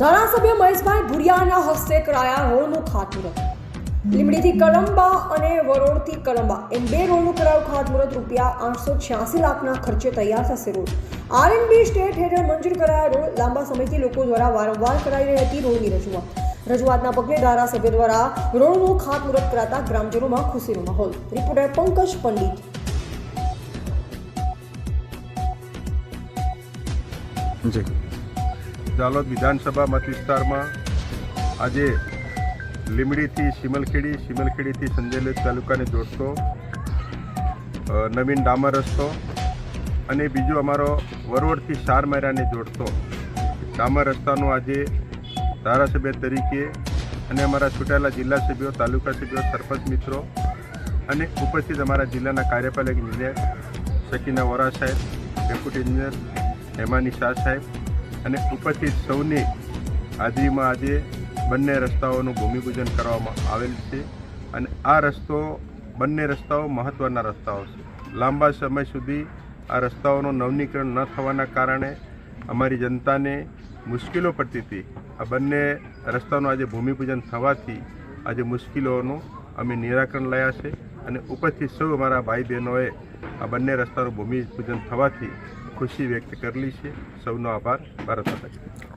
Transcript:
ધારાસભ્ય મહેશભાઈ ભુરિયાના હસ્તે કરાયા રોડનું ખાતમુહૂર્ત. લીમડીથી કલંબા અને વરોડથી કલંબા. એમ બે રોડનું કરાયું ખાતમુહૂર્ત. રૂપિયા આઠસો છ્યાસી લાખના ખર્ચે તૈયાર થશે રોડ આરએનબી સ્ટેટ હેઠળ મંજૂર કરાયા રોડ લાંબા સમયથી લોકો દ્વારા વારંવાર કરાઈ રહી હતી રોડની રજૂઆત. રજૂઆતના પગલે ધારાસભ્ય દ્વારા રોડનું ખાતમુહૂર્ત કરાતા ગ્રામજનોમાં ખુશીનો માહોલ. રિપોર્ટર પંકજ પંડિત. જી. જાલોદ વિધાનસભા મત વિસ્તારમાં આજે લીમડીથી સિમલખેડી સિમલખેડીથી સંજેલી તાલુકાને જોડતો નવીન ડામર રસ્તો અને બીજો અમારો વરોડથી શારમારાને જોડતો ડામર રસ્તાનો આજે ધારાસભ્ય તરીકે અને અમારા છૂટાયેલા જિલ્લા સભ્યો, તાલુકા સભ્યો, સરપંચ મિત્રો અને ઉપસ્થિત અમારા જિલ્લાના કાર્યપાલક ઇજનેર શકીના વોરા સાહેબ, ડેપ્યુટી ઇજનેર હેમાની શાહ સાહેબ અને ઉપસ્થિત સૌની હાજરીમાં આજે બંને રસ્તાઓનું ભૂમિપૂજન કરવામાં આવેલ છે અને આ રસ્તો, બંને રસ્તાઓ મહત્ત્વના રસ્તાઓ છે. લાંબા સમય સુધી આ રસ્તાઓનું નવનીકરણ ન થવાના કારણે અમારી જનતાને મુશ્કેલો પડતી હતી. આ બંને રસ્તાનું આજે ભૂમિપૂજન થવાથી આજે મુશ્કેલીઓનું અમે નિરાકરણ લાયા છે અને ઉપરથી સૌ અમારા ભાઈ બહેનોએ આ બંને રસ્તાનું ભૂમિપૂજન થવાથી ખુશી વ્યક્ત કરેલી છે સૌનો આભાર ભારત માતા.